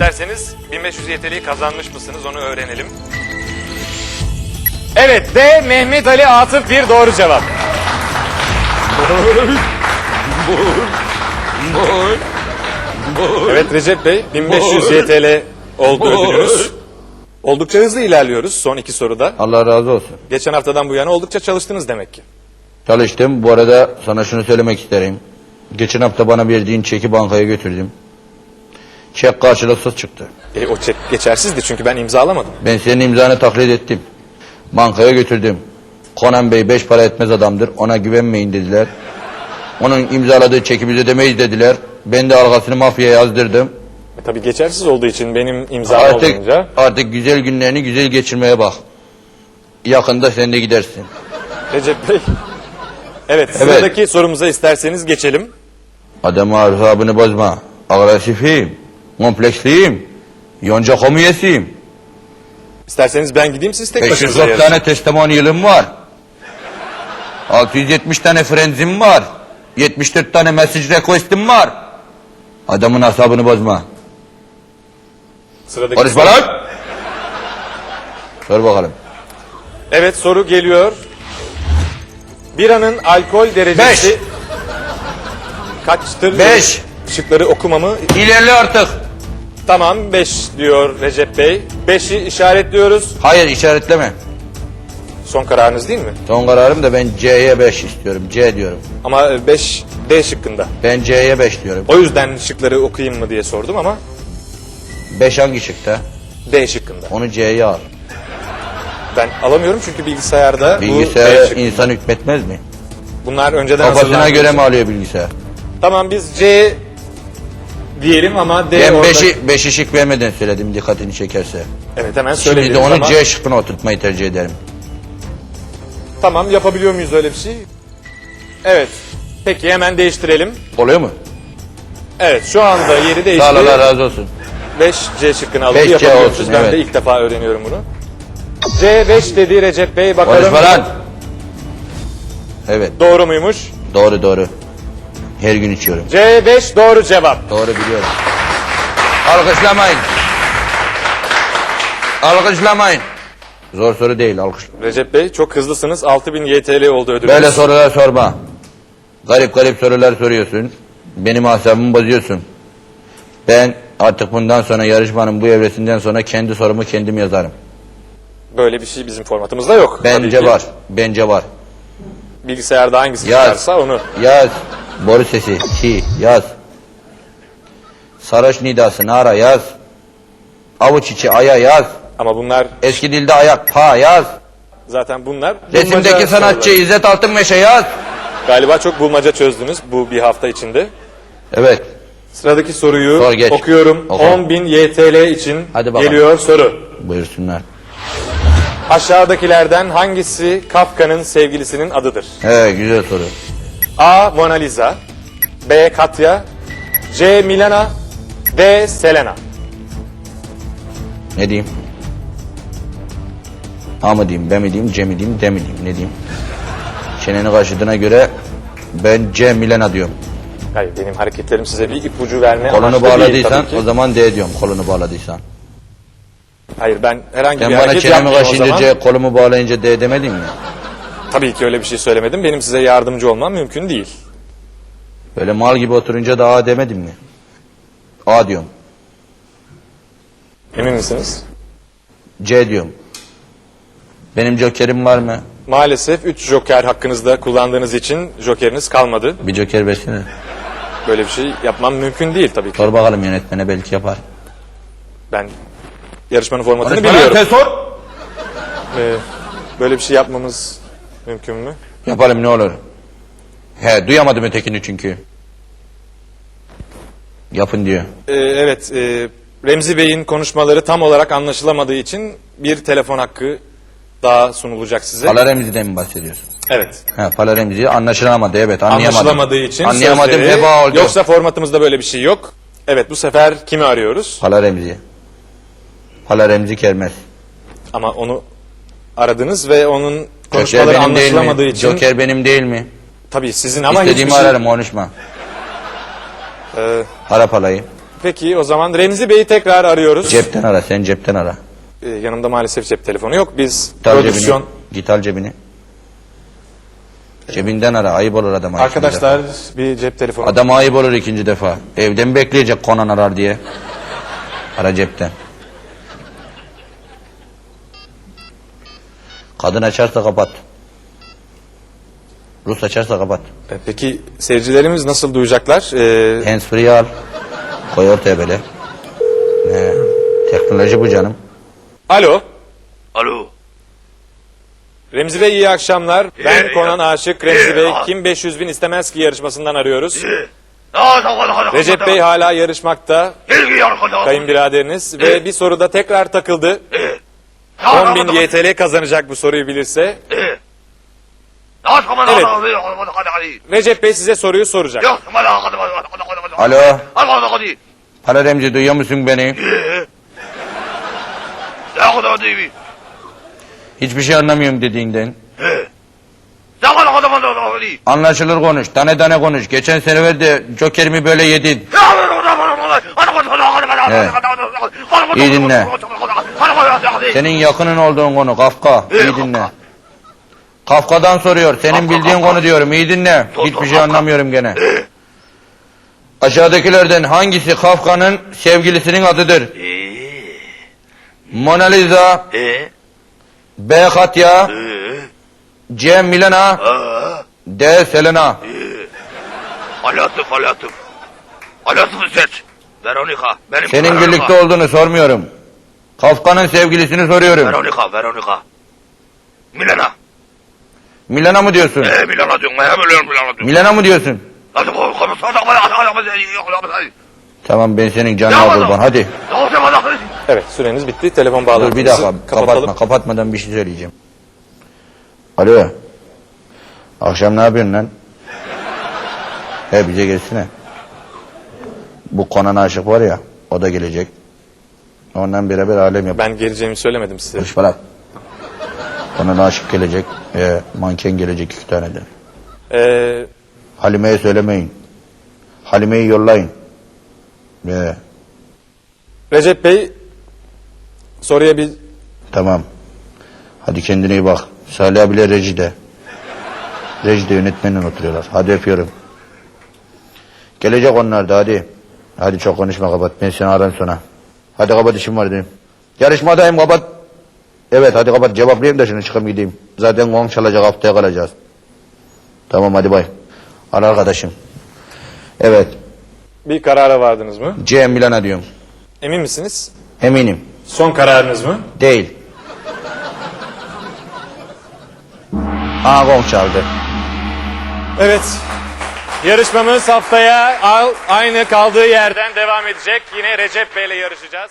isterseniz 1500 YTL'yi kazanmış mısınız onu öğrenelim. Evet D. Mehmet Ali Atıf bir doğru cevap. Evet Recep Bey 1500 YTL oldu ödülünüz. Oldukça hızlı ilerliyoruz son iki soruda. Allah razı olsun. Geçen haftadan bu yana oldukça çalıştınız demek ki. Çalıştım. Bu arada sana şunu söylemek isterim. Geçen hafta bana verdiğin çeki bankaya götürdüm. Çek karşılıksız çıktı. E, o çek geçersizdi çünkü ben imzalamadım. Ben senin imzanı taklit ettim. Bankaya götürdüm. Konan Bey beş para etmez adamdır. Ona güvenmeyin dediler. Onun imzaladığı çeki biz ödemeyiz dediler. Ben de arkasını mafyaya yazdırdım. E, tabii geçersiz olduğu için benim imzam Artık, olmayınca artık güzel günlerini güzel geçirmeye bak. Yakında sen de gidersin. Recep Bey. Evet, sıradaki sorumuza isterseniz geçelim. Adamı asabını bozma. Agresifiyim. Kompleksliyim. Yonca komiyesiyim. İsterseniz ben gideyim siz tek başınıza 504 yarışın. tane testimonyalım var. 670 tane frenzim var. 74 tane message request'im var. Adamın asabını bozma. Sıradaki soru- lan. Sor bakalım. Evet soru geliyor. Biranın alkol derecesi Beş. kaçtır? Beş. Şıkları okumamı İlerle artık. Tamam 5 diyor Recep Bey. 5'i işaretliyoruz. Hayır işaretleme. Son kararınız değil mi? Son kararım da ben C'ye 5 istiyorum. C diyorum. Ama 5 D şıkkında. Ben C'ye 5 diyorum. O yüzden şıkları okuyayım mı diye sordum ama 5 hangi şıkta? D şıkkında. Onu C'ye al. Ben alamıyorum çünkü bilgisayarda bu D Bilgisayara şıkkı. insan hükmetmez mi? Bunlar önceden Kafasına hazırlanmış. göre mi alıyor bilgisayar? Tamam biz C diyelim ama D Ben orada. 5'i 5'i şık vermeden söyledim dikkatini çekerse. Evet hemen Şimdi söyleyelim de onu C şıkkına oturtmayı tercih ederim. tamam yapabiliyor muyuz öyle bir şey? Evet. Peki hemen değiştirelim. Oluyor mu? Evet şu anda yeri değişti. Sağ ol Allah razı olsun. 5 C şıkkını alıp 5C yapabiliyormuşuz. olsun, Ben evet. de ilk defa öğreniyorum bunu. C 5 dedi Recep Bey bakalım. Konuşma lan. Evet Doğru muymuş? doğru doğru. Her gün içiyorum. C 5 doğru cevap. Doğru biliyorum. Alkışlamayın. Alkışlamayın. Zor soru değil alkış. Recep Bey çok hızlısınız. 6000 YTL oldu ödülünüz. Böyle sorular sorma. Garip garip sorular soruyorsun. Benim asabımı bozuyorsun. Ben artık bundan sonra yarışmanın bu evresinden sonra kendi sorumu kendim yazarım. Böyle bir şey bizim formatımızda yok. Bence ki var. Bence var. Bilgisayarda hangisi Yaz. çıkarsa onu. Yaz. Boru sesi. Ki. Yaz. Sarhoş nidası. Nara. Yaz. Avuç içi. Aya. Yaz. Ama bunlar Eski dilde ayak. Pa. Yaz. zaten bunlar. Resimdeki bulmaca sanatçı soruları. İzzet Altınmeşe. Yaz. Galiba çok bulmaca çözdünüz bu bir hafta içinde. Evet. Sıradaki soruyu Sor, geç. okuyorum. Oku. 10.000 YTL için Hadi bakalım. geliyor soru. Buyursunlar. Aşağıdakilerden hangisi Kafka'nın sevgilisinin adıdır? He güzel soru. A. Mona Lisa B. Katya C. Milena D. Selena Ne diyeyim? A mı diyeyim, B mi diyeyim, C mi diyeyim, D mi diyeyim, ne diyeyim? Çeneni kaşıdığına göre ben C Milena diyorum. Hayır benim hareketlerim size bir ipucu verme Kolunu amaçlı değil bağladıysan tabii ki. o zaman D diyorum kolunu bağladıysan. Hayır ben herhangi Ben bir bana hareket çenemi yapmayayım o kaşıyınca zaman. C kolumu bağlayınca D demedin mi? Tabii ki öyle bir şey söylemedim. Benim size yardımcı olmam mümkün değil. Böyle mal gibi oturunca da A demedin mi? A diyorum. Emin misiniz? C diyorum. Benim jokerim var mı? Maalesef 3 joker hakkınızda kullandığınız için jokeriniz kalmadı. Bir joker versene. Böyle bir şey yapmam mümkün değil tabii ki. Sor bakalım yönetmene belki yapar. Ben yarışmanın formatını Konuşma lan, biliyorum. sen sor. Ee, böyle bir şey yapmamız mümkün mü? Yapalım ne olur. He duyamadım ötekini çünkü. Yapın diyor. Ee, evet, e, Remzi Bey'in konuşmaları tam olarak anlaşılamadığı için bir telefon hakkı daha sunulacak size. Pala Remzi'den mi bahsediyorsun? Evet. He Pala Remzi anlaşılamadı evet anlayamadım. Anlaşılamadığı için Anlayamadım sözleri- heba oldu. Yoksa formatımızda böyle bir şey yok. Evet, bu sefer kimi arıyoruz? Pala Remzi. Pala Remzi Kermez. Ama onu aradınız ve onun konuşmaları benim değil anlaşılamadığı için Joker benim değil mi? tabii sizin ama İstediğimi hiçbir şey- ararım konuşma. Ee, Ara Pala'yı. Peki o zaman Remzi Bey'i tekrar arıyoruz. Cepten ara sen cepten ara. Ee, yanımda maalesef cep telefonu yok. Biz Git al prodüksiyon... cebini. Git al cebini. Cebinden ara ayıp olur adama. ikinci Arkadaşlar bir cep telefonu. Adama ayıp olur ikinci defa. Evde mi bekleyecek konan arar diye. Ara cepten. Kadın açarsa kapat. Rus açarsa kapat. Ee, Peki seyircilerimiz nasıl duyacaklar? Ee, al. Koy ortaya böyle. Ne? Teknoloji bu canım. alo. Alo. Remzi Bey iyi akşamlar. Ben İyi, Konan iyi. Aşık. Remzi İyi, Bey ya. kim 500 bin istemez ki yarışmasından arıyoruz. Recep Bey hala yarışmakta. Kayın Kayınbiraderiniz. Ve bir soruda tekrar takıldı. 10 bin YTL kazanacak bu soruyu bilirse. Evet. Recep Bey size soruyu soracak. Alo. Alo Remzi duyuyor musun beni? Hiçbir şey anlamıyorum dediğinden. Anlaşılır konuş. Tane tane konuş. Geçen sene de Joker'imi böyle yedin. İyi dinle. Senin yakının olduğun konu Kafka. İyi dinle. Kafka'dan soruyor. Senin bildiğin konu diyorum. İyi dinle. Hiçbir şey anlamıyorum gene. Aşağıdakilerden hangisi Kafka'nın sevgilisinin adıdır? Mona Lisa, B. Katya, C. Milena, D. Selena. Alatıf alatıf. Alatıf'ı seç. Veronika. Benim Senin birlikte olduğunu sormuyorum. Kafka'nın sevgilisini soruyorum. Veronika, Veronika. Milena. Milena mı diyorsun? Ee, Milena diyorum. Hem ölüyorum Milena diyorum. Milena mı diyorsun? Hadi koy, koy, koy, koy, koy, koy, koy. Tamam ben senin canına kurban. Hadi. Evet süreniz bitti. Telefon Dur bağlantımızı bir dakika. kapatalım. Kapatma. Kapatmadan bir şey söyleyeceğim. Alo. Akşam ne yapıyorsun lan? He bize gelsene. Bu Konan aşık var ya. O da gelecek. Ondan beraber alem yap. Ben geleceğimi söylemedim size. Konuş falan. Konan aşık gelecek. E, manken gelecek iki tane de. Ee, Halime'ye söylemeyin. Halime'yi yollayın. E, Recep Bey soruya bir tamam. Hadi kendine iyi bak. Salih abiyle rejide. Rejide yönetmenle oturuyorlar. Hadi öpüyorum. Gelecek onlar da hadi. Hadi çok konuşma kapat. Ben seni ararım sonra. Hadi kapat işim var diyeyim. Yarışmadayım kapat. Evet hadi kapat cevaplayayım da şunu çıkıp gideyim. Zaten gong çalacak haftaya kalacağız. Tamam hadi bay. Al arkadaşım. Evet. bir karara vardınız mı? C Milana diyorum. Emin misiniz? Eminim. Son kararınız mı? Değil. Aa gong çaldı. Evet. Yarışmamız haftaya aynı kaldığı yerden devam edecek. Yine Recep Bey ile yarışacağız.